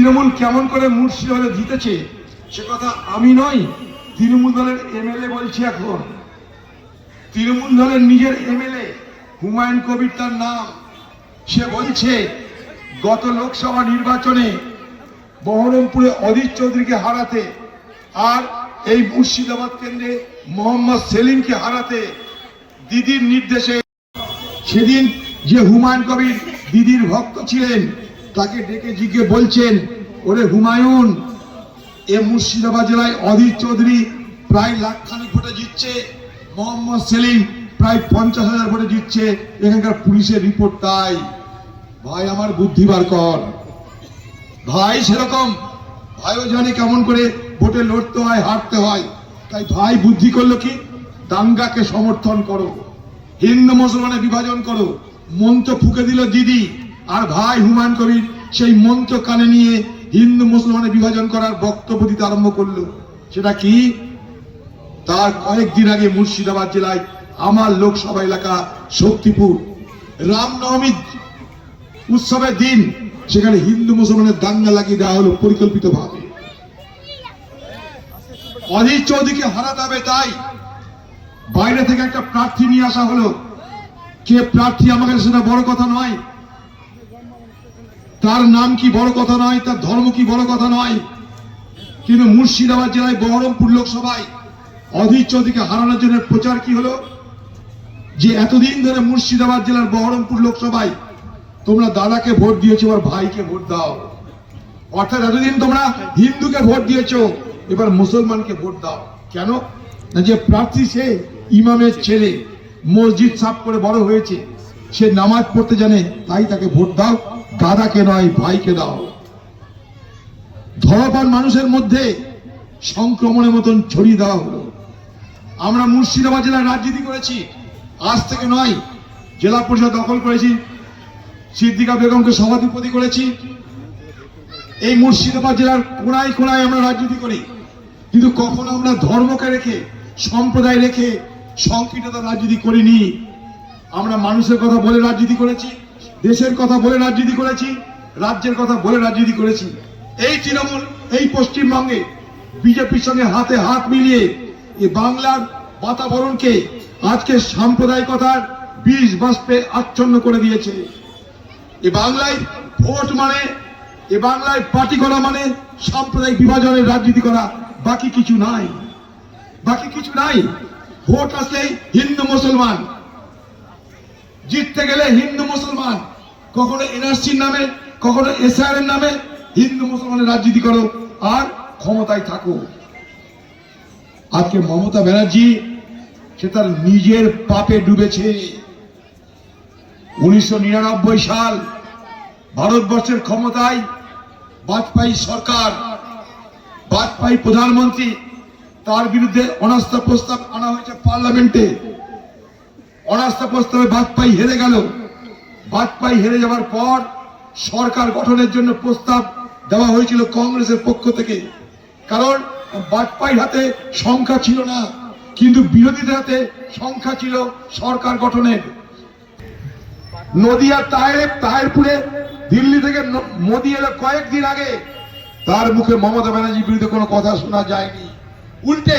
তৃণমূল কেমন করে মুর্শিদাবাদে জিতেছে, সে কথা আমি নয় তৃণমূল দলের এমএলএ বলছি এখন। তৃণমূল দলের নিজের এমএলএ হুমায়ুন কবির তার নাম, সে বলছে, গত লোকসভা নির্বাচনে বহরমপুরে অধীর চৌধুরীকে হারাতে আর এই মুর্শিদাবাদ কেন্দ্রে মোহাম্মদ সেলিমকে হারাতে দিদির নির্দেশে, সেদিন যে হুমায়ুন কবির দিদির ভক্ত ছিলেন তাকে ডেকে জিজ্ঞে বলছেন, ওরে হুমায়ুন, এ মুর্শিদাবাদ জেলায় অধীর চৌধুরী প্রায় লাখখানিক ভোটে জিতছে, মোহাম্মদ সেলিম প্রায় পঞ্চাশ হাজার ভোটে জিতছে, এখানকার পুলিশের রিপোর্ট তাই। ভাই, আমার বুদ্ধি বার কর। ভাই, সেরকম। ভাইও জানে কেমন করে ভোটে লড়তে হয়, হারতে হয়। তাই ভাই, বুদ্ধি করল কি? দাঙ্গাকে সমর্থন করো। হিন্দু মুসলমানের বিভাজন করো। মন্ত্র ফুকে দিল দিদি। আর ভাই হুমায়ুন কবির সেই মন্ত্র কানে নিয়ে হিন্দু মুসলমানের বিভাজন করার বক্তব্য দিতে আরম্ভ করল। সেটা কি? তার কয়েকদিন আগে মুর্শিদাবাদ জেলায় আমার লোকসভা এলাকা শক্তিপুর। রামনবমী উৎসবের দিন সেখানে হিন্দু মুসলমানের দাঙ্গা লাগিয়ে দেওয়া হলো পরিকল্পিত ভাবে অধীর চৌধুরীকে হারাতে হবে তাই বাইরে থেকে একটা প্রার্থী নিয়ে আসা হলো। কে প্রার্থী? আমাকে সেটা বড় কথা নয়। তার নাম কি বড় কথা নয়, তার ধর্ম কি বড় কথা নয়। কিন্তু মুর্শিদাবাদ জেলায় বহরমপুর লোকসভায় অধীর চৌধুরীকে হারানোর জন্য প্রচার কি হলো? যে এতদিন ধরে মুর্শিদাবাদ জেলার বহরমপুর লোকসভায় তোমরা দাদাকে ভোট দিয়েছ আর ভাইকে ভোট দাও। অর্থাৎ এতদিন তোমরা হিন্দুকে ভোট দিয়েছ, এবার মুসলমানকে ভোট দাও। কেন? না যে প্রার্থী সে ইমামের ছেলে, মসজিদ সাফ করে বড় হয়েছে, সে নামাজ পড়তে জানে, তাই তাকে ভোট দাও। দাদাকে নয়, ভাইকে দাও। ধরাপান মানুষের মধ্যে সংক্রমণের মতন ছড়িয়ে দেওয়া হলো আমরা মুর্শিদাবাদ জেলায় রাজনীতি করেছি। আজ থেকে নয়, জেলা পরিষদ দখল করেছি। সিদ্দিকা বেগমকে সভাধিপতি করেছি। এই মুর্শিদাবাদ জেলার কোনায় কোনায় আমরা রাজনীতি করি। কিন্তু কখনো আমরা ধর্মকে রেখে, সম্প্রদায় রেখে সংকীর্ণতা রাজনীতি করিনি। আমরা মানুষের কথা বলে রাজনীতি করেছি। দেশের কথা বলে রাজনীতি করেছি, রাজ্যের কথা বলে রাজনীতি করেছি। এই তৃণমূল, এই পশ্চিমবঙ্গে বিজেপির সঙ্গে হাতে হাত মিলিয়ে এ বাংলার বাতাবরণকে আজকে সাম্প্রদায়িকতার বীজ বাষ্পে আচ্ছন্ন করে দিয়েছে। এ বাংলায় ভোট মানে এ বাংলায় পার্টি করা মানে সাম্প্রদায়িক বিভাজনের রাজনীতি করা, বাকি কিছু নাই। বাকি কিছু নাই। ভোট আসলেই হিন্দু মুসলমান। জিততে গেলে হিন্দু মুসলমান। কখনো এনআরসির নামে, কখনো এসআর এর নামে হিন্দু মুসলমানের রাজনীতি করো, আর ক্ষমতায় থাকো। আজকে মমতা ব্যানার্জি, সে তার নিজের পাপে ডুবেছে। উনিশশো নিরানব্বই সাল ভারতবর্ষের ক্ষমতায় বাজপেয়ী সরকার, বাজপেয়ী প্রধানমন্ত্রী, তার বিরুদ্ধে অনাস্থা প্রস্তাব আনা হয়েছে পার্লামেন্টে। অনাস্থা প্রস্তাবে বাজপেয়ী হেরে গেল। বাজপেয়ী হেরে যাওয়ার পর সরকার গঠনের জন্য প্রস্তাব দেওয়া হয়েছিল কংগ্রেসের পক্ষ থেকে। কারণ বাজপেয়ীর হাতে সংখ্যা ছিল না, কিন্তু বিরোধীদের হাতে সংখ্যা ছিল সরকার গঠনের। নদিয়া তাহের তাহেরপুরে দিল্লি থেকে মোদী এলো কয়েকদিন আগে। তার মুখে মমতা ব্যানার্জির বিরুদ্ধে কোনো কথা শোনা যায়নি। উল্টে,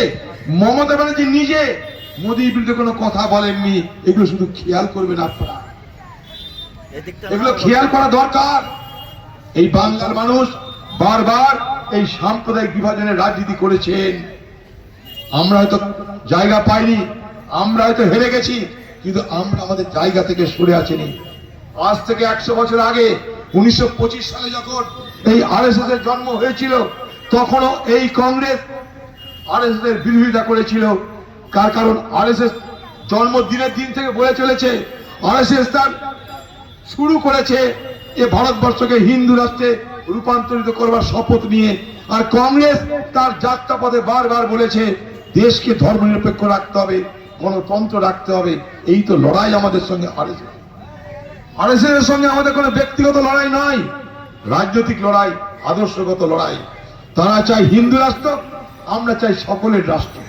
মমতা ব্যানার্জি নিজে মোদীর বিরুদ্ধে কোনো কথা বলেননি। এগুলো শুধু খেয়াল করবেন আপনারা। এগুলো খেয়াল করা দরকার। এই বাংলার মানুষ বারবার এই সাম্প্রদায়িক বিভাজনের রাজনীতি করেছেন। আমরা হয়তো জায়গা পাইনি আমরা হয়তো হেরে গেছি কিন্তু আমরা আমাদের জায়গা থেকে সরে আছিনি আজ থেকে একশো বছর আগে উনিশশো পঁচিশ সালে যখন এই আরএসএস এর জন্ম হয়েছিল তখনও এই কংগ্রেস আরএসএস এর বিরোধিতা করেছিল। কার কারণ আরএসএস জন্মদিনের দিন থেকে বলে চলেছে। আরএসএস তার শুরু করেছে এ ভারতবর্ষকে হিন্দু রাষ্ট্রে রূপান্তরিত করবার শপথ নিয়ে। আর কংগ্রেস তার যাত্রা পথে বারবার বলেছে, দেশকে ধর্মনিরপেক্ষ রাখতে হবে, গণতন্ত্র রাখতে হবে। এই তো লড়াই আমাদের সঙ্গে আরএসএস। আরএসএস সঙ্গে আমাদের কোনো ব্যক্তিগত লড়াই নয় রাজনৈতিক লড়াই, আদর্শগত লড়াই। তারা চাই হিন্দু রাষ্ট্র, আমরা চাই সকলের রাষ্ট্র।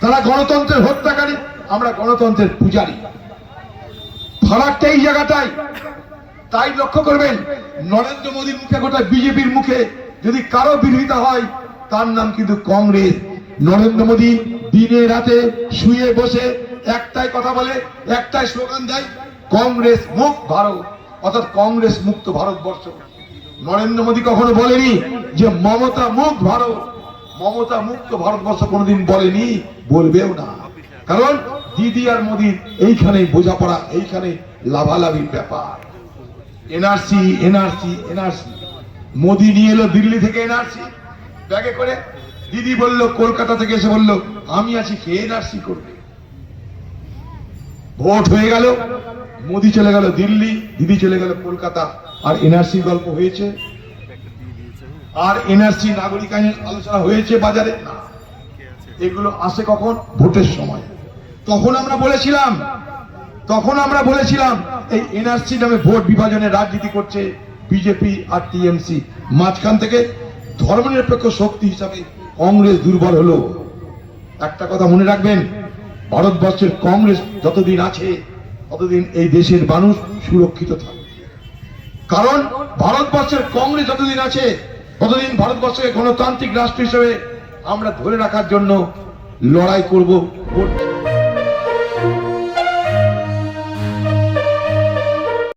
তারা গণতন্ত্রের হত্যাকারী, আমরা গণতন্ত্রের পূজারী। ফারাকটা এই জায়গাটাই। তাই লক্ষ্য করবেন, নরেন্দ্র মোদীর মুখে গোটা বিজেপির মুখে যদি কারও বিরোধিতা হয়, তার নাম কিন্তু কংগ্রেস। নরেন্দ্র মোদী দিনে রাতে শুয়ে বসে একটাই কথা বলে, একটাই স্লোগান দেয়, কংগ্রেস মুখ ভারত। অর্থাৎ কংগ্রেস মুক্ত ভারতবর্ষ। নরেন্দ্র মোদী কখনো বলেনি যে মমতা মুখ ভারত। মমতা মুক্ত ভারতবর্ষ কোনোদিন বলেনি, বলবেও না। কারণ দিদি আর মোদীর এইখানে বোঝাপড়া, এইখানে লাভালাভির ব্যাপার। এনআরসি এনআরসি এনআরসি মোদি নিয়ে এলো দিল্লি থেকে এনআরসি ব্যাগে করে দিদি বলল, কলকাতা থেকে এসে বলল, আমি আছি, কে এনআরসি করবে? ভোট হয়ে গেল, মোদি চলে গেল দিল্লি, দিদি চলে গেল কলকাতা। আর এনআরসি গল্প হয়েছে। আর এনআরসি নাগরিক আইনের আলোচনা হয়েছে বাজারে? এগুলো আসে কখন? ভোটের সময়। তখন আমরা বলেছিলাম, তখন আমরা বলেছিলাম, এই এনআরসি নামে ভোট বিভাজনের রাজনীতি করছে বিজেপি আর টিএমসি মাঝখান থেকে ধর্মনিরপেক্ষ শক্তি হিসাবে কংগ্রেস দুর্বল হলো। একটা কথা মনে রাখবেন, ভারতবর্ষের কংগ্রেস যতদিন আছে, ততদিন এই দেশের মানুষ সুরক্ষিত থাকবে। কারণ ভারতবর্ষের কংগ্রেস যতদিন আছে, ততদিন ভারতবর্ষকে গণতান্ত্রিক রাষ্ট্র হিসেবে আমরা ধরে রাখার জন্য লড়াই করব। ভোট